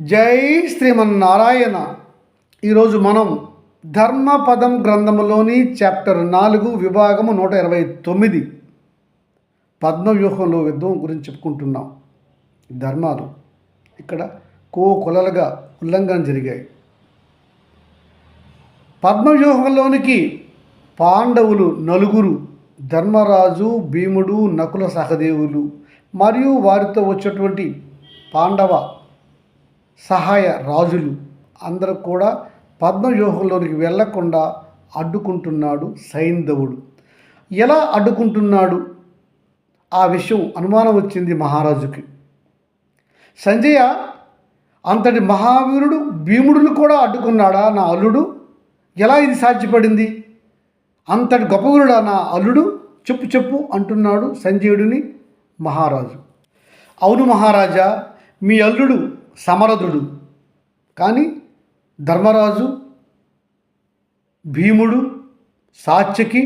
జై శ్రీమన్నారాయణ. ఈరోజు మనం ధర్మపదం గ్రంథములోని చాప్టర్ నాలుగు విభాగము నూట ఇరవై తొమ్మిది పద్మవ్యూహంలో యుద్ధం గురించి చెప్పుకుంటున్నాం. ధర్మాలు ఇక్కడ కో కొలలుగా ఉల్లంఘన జరిగాయి. పద్మవ్యూహంలోనికి పాండవులు నలుగురు ధర్మరాజు భీముడు నకుల సహదేవులు మరియు వారితో వచ్చేటువంటి పాండవ సహాయ రాజులు. అందరూ కూడా పద్మవ్యూహంలోనికి వెళ్ళకుండా అడ్డుకుంటున్నాడు సైంధవుడు. ఎలా అడ్డుకుంటున్నాడు? ఆ విషయం అనుమానం వచ్చింది మహారాజుకి. సంజయ అంతటి మహావీరుడు భీముడును కూడా అడ్డుకున్నాడా నా అల్లుడు? ఎలా ఇది సాధ్యపడింది? అంతటి గొప్పవీరుడా నా అల్లుడు? చెప్పు చెప్పు అంటున్నాడు సంజయుడిని మహారాజు. అవును మహారాజా మీ అల్లుడు సమరథుడు. కానీ ధర్మరాజు భీముడు సాత్యకి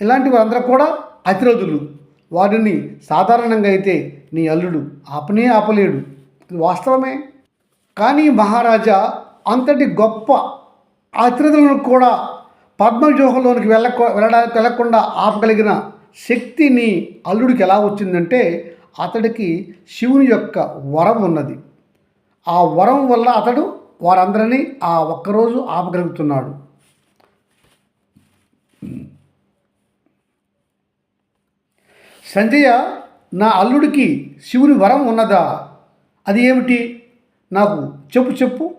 ఇలాంటి వారందరూ కూడా అతిరథులు. వారిని సాధారణంగా అయితే నీ అల్లుడు ఆపనే ఆపలేడు. ఇది వాస్తవమే. కానీ మహారాజా అంతటి గొప్ప అతిరథులను కూడా పద్మవ్యూహంలోనికి వెళ్ళ వెళ్ళడానికి వెళ్ళకుండా ఆపగలిగిన శక్తి నీ అల్లుడికి ఎలా వచ్చిందంటే అతడికి శివుని యొక్క వరం ఉన్నది. ఆ వరం వల్ల అతడు వారందరినీ ఆ ఒక్కరోజు ఆపగలుగుతున్నాడు. సంజయ నా అల్లుడికి శివుని వరం ఉన్నదా? అది ఏమిటి? నాకు చెప్పు చెప్పు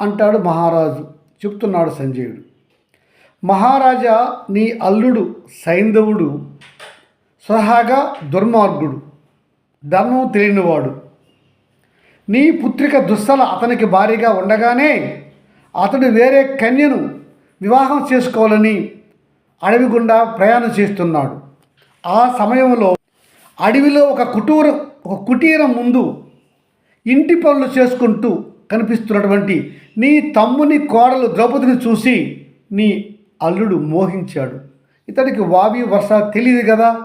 అంటాడు మహారాజు. చెప్తున్నాడు సంజయుడు. మహారాజా నీ అల్లుడు సైంధవుడు సహాగా దుర్మార్గుడు. ధర్మం తెలియనివాడు. నీ పుత్రిక దుస్సల అతనికి భారీగా ఉండగానే అతడు వేరే కన్యను వివాహం చేసుకోవాలని అడవి గుండా ప్రయాణం చేస్తున్నాడు. ఆ సమయంలో అడవిలో ఒక కుటూర ఒక కుటీరం ముందు ఇంటి పనులు చేసుకుంటూ కనిపిస్తున్నటువంటి నీ తమ్ముని కోడలు ద్రౌపదిని చూసి నీ అల్లుడు మోహించాడు. ఇతడికి వావి వర్ష తెలియదు కదా?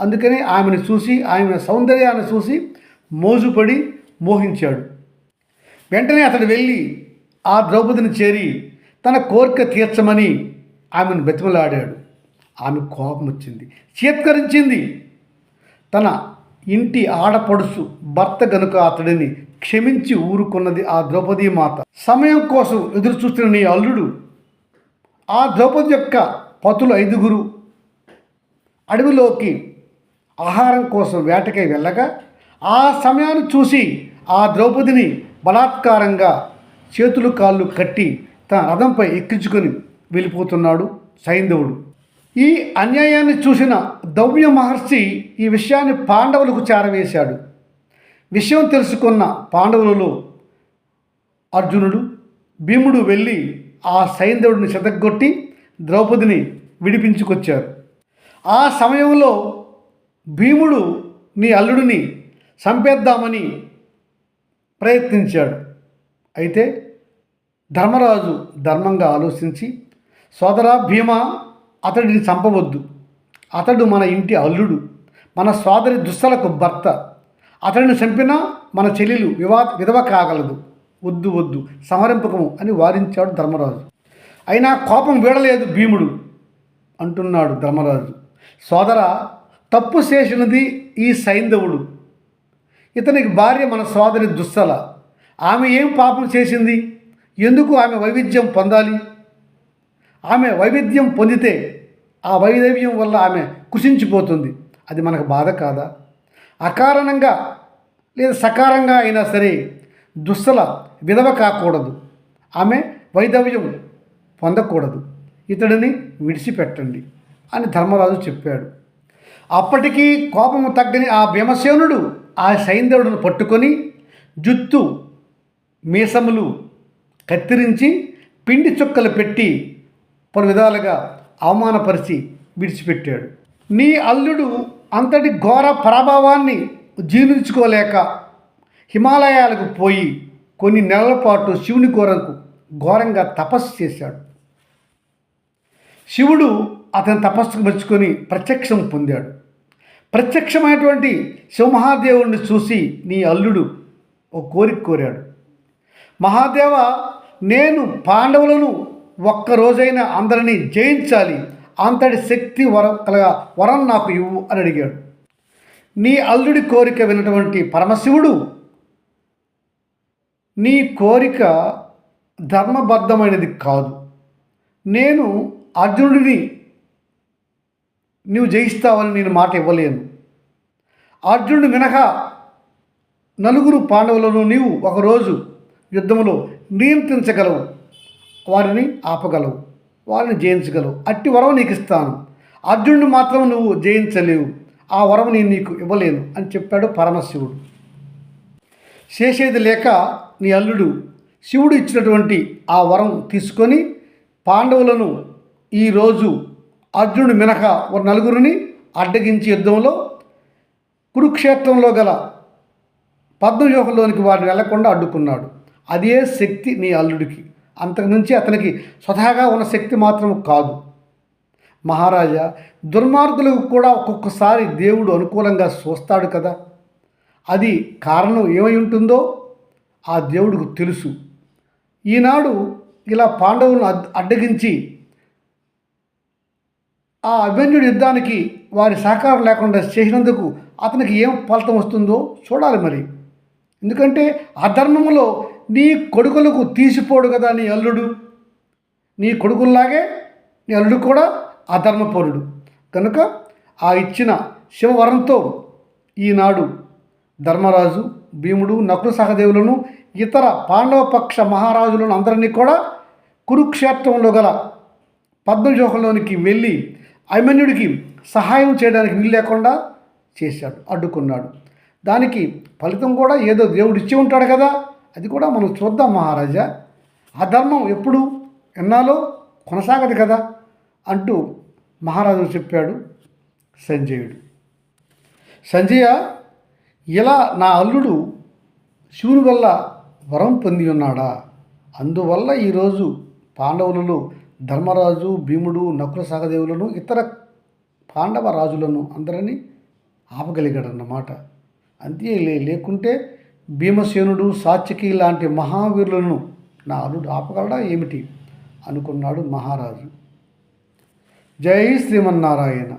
అందుకని ఆమెను చూసి ఆమె సౌందర్యాన్ని చూసి మోజుపడి మోహించాడు. వెంటనే అతడు వెళ్ళి ఆ ద్రౌపదిని చేరి తన కోరిక తీర్చమని ఆమెను బతిమలాడాడు. ఆమె కోపం వచ్చింది చీత్కరించింది. తన ఇంటి ఆడపడుసు భర్త గనుక అతడిని క్షమించి ఊరుకున్నది ఆ ద్రౌపదీ మాత. సమయం కోసం ఎదురు చూస్తున్న నీ అల్లుడు ఆ ద్రౌపది యొక్క పతులు ఐదుగురు అడవిలోకి ఆహారం కోసం వేటకై వెళ్ళగా ఆ సమయాన్ని చూసి ఆ ద్రౌపదిని బలాత్కారంగా చేతులు కాళ్ళు కట్టి తన రథంపై ఎక్కించుకొని వెళ్ళిపోతున్నాడు సైంధవుడు. ఈ అన్యాయాన్ని చూసిన దౌవ్య మహర్షి ఈ విషయాన్ని పాండవులకు చేరవేశాడు. విషయం తెలుసుకున్న పాండవులలో అర్జునుడు భీముడు వెళ్ళి ఆ సైంధవుడిని చెదగొట్టి ద్రౌపదిని విడిపించుకొచ్చారు. ఆ సమయంలో భీముడు నీ అల్లుడిని చంపేద్దామని ప్రయత్నించాడు. అయితే ధర్మరాజు ధర్మంగా ఆలోచించి సోదరా భీమ అతడిని చంపవద్దు. అతడు మన ఇంటి అల్లుడు మన సోదరి దుస్తలకు భర్త. అతడిని చంపినా మన చెల్లెలు వివా విధవ కాగలదు. వద్దు వద్దు సమరింపకము అని వారించాడు ధర్మరాజు. అయినా కోపం వీడలేదు భీముడు అంటున్నాడు ధర్మరాజు. సోదర తప్పు చేసినది ఈ సైంధవుడు. ఇతనికి భార్య మన సోదరి దుస్సల. ఆమె ఏం పాపం చేసింది? ఎందుకు ఆమె వైవిధ్యం పొందాలి? ఆమె వైవిధ్యం పొందితే ఆ వైదవ్యం వల్ల ఆమె కుసించిపోతుంది అది మనకు బాధ కాదా? అకారణంగా లేదా సకారంగా అయినా సరే దుస్సల విధవ కాకూడదు. ఆమె వైదవ్యం పొందకూడదు. ఇతడిని విడిచిపెట్టండి అని ధర్మరాజు చెప్పాడు. అప్పటికీ కోపము తగ్గని ఆ భీమసేనుడు ఆ సైంధవుడిని పట్టుకొని జుత్తు మీసములు కత్తిరించి పిండి చుక్కలు పెట్టి పలు విధాలుగా అవమానపరిచి విడిచిపెట్టాడు. నీ అల్లుడు అంతటి ఘోర ప్రభావాన్ని జీర్ణించుకోలేక హిమాలయాలకు పోయి కొన్ని నెలల పాటు శివుని కోరకు ఘోరంగా తపస్సు చేశాడు. శివుడు అతని తపస్సుకు మెచ్చుకొని ప్రత్యక్షం పొందాడు. ప్రత్యక్షమైనటువంటి శివమహాదేవుడిని చూసి నీ అల్లుడు ఒక కోరిక కోరాడు. మహాదేవ నేను పాండవులను ఒక్క రోజైనా అందరినీ జయించాలి. అంతటి శక్తి వరం కలగ వరం నాకు ఇవ్వు అని అడిగాడు. నీ అల్లుడి కోరిక వినటువంటి పరమశివుడు నీ కోరిక ధర్మబద్ధమైనది కాదు. నేను అర్జునుడిని నువ్వు జయిస్తావని నేను మాట ఇవ్వలేను. అర్జునుడు మినహా నలుగురు పాండవులను నీవు ఒకరోజు యుద్ధంలో నియంత్రించగలవు. వారిని ఆపగలవు. వారిని జయించగలవు. అట్టి వరం నీకు ఇస్తాను. అర్జునుడు మాత్రం నువ్వు జయించలేవు. ఆ వరం నేను నీకు ఇవ్వలేను అని చెప్పాడు పరమశివుడు. చేసేది లేక నీ అల్లుడు శివుడు ఇచ్చినటువంటి ఆ వరం తీసుకొని పాండవులను ఈరోజు అర్జునుడు మినహా ఒక నలుగురిని అడ్డగించి యుద్ధంలో కురుక్షేత్రంలో గల పద్మవ్యూహంలోనికి వారిని వెళ్ళకుండా అడ్డుకున్నాడు. అదే శక్తి నీ అల్లుడికి. అంతకుమించి అతనికి స్వతహాగా ఉన్న శక్తి మాత్రం కాదు. మహారాజా దుర్మార్గులకు కూడా ఒక్కొక్కసారి దేవుడు అనుకూలంగా చూస్తాడు కదా. అది కారణం ఏమై ఉంటుందో ఆ దేవుడికి తెలుసు. ఈనాడు ఇలా పాండవులను అడ్డగించి ఆ అభిమన్యుడి యుద్ధానికి వారి సహకారం లేకుండా చేసినందుకు అతనికి ఏం ఫలితం వస్తుందో చూడాలి మరి. ఎందుకంటే అధర్మములో నీ కొడుకులకు తీసిపోడు కదా నీ అల్లుడు. నీ కొడుకుల్లాగే నీ అల్లుడు కూడా అధర్మపరుడు కనుక ఆ ఇచ్చిన శివవరంతో ఈనాడు ధర్మరాజు భీముడు నకుల సహదేవులను ఇతర పాండవ పక్ష మహారాజులను అందరినీ కూడా కురుక్షేత్రంలో గల పద్మజోహంలోనికి వెళ్ళి అభిమన్యుడికి సహాయం చేయడానికి వీలు లేకుండా చేశాడు అడ్డుకున్నాడు. దానికి ఫలితం కూడా ఏదో దేవుడు ఇచ్చి ఉంటాడు కదా అది కూడా మనం చూద్దాం మహారాజా. ఆ ధర్మం ఎప్పుడు ఎన్నాలో కొనసాగదు కదా అంటూ మహారాజు చెప్పాడు సంజయుడు. సంజయ ఇలా నా అల్లుడు శివుని వల్ల వరం పొంది ఉన్నాడా? అందువల్ల ఈరోజు పాండవులలో ధర్మరాజు భీముడు నకుల సహదేవులను ఇతర పాండవ రాజులను అందరినీ ఆపగలిగాడన్నమాట. అంతే లే లేకుంటే భీమసేనుడు సాత్యకి లాంటి మహావీరులను నా అల్లుడు ఆపగలడా ఏమిటి? అనుకున్నాడు మహారాజు. జై శ్రీమన్నారాయణ.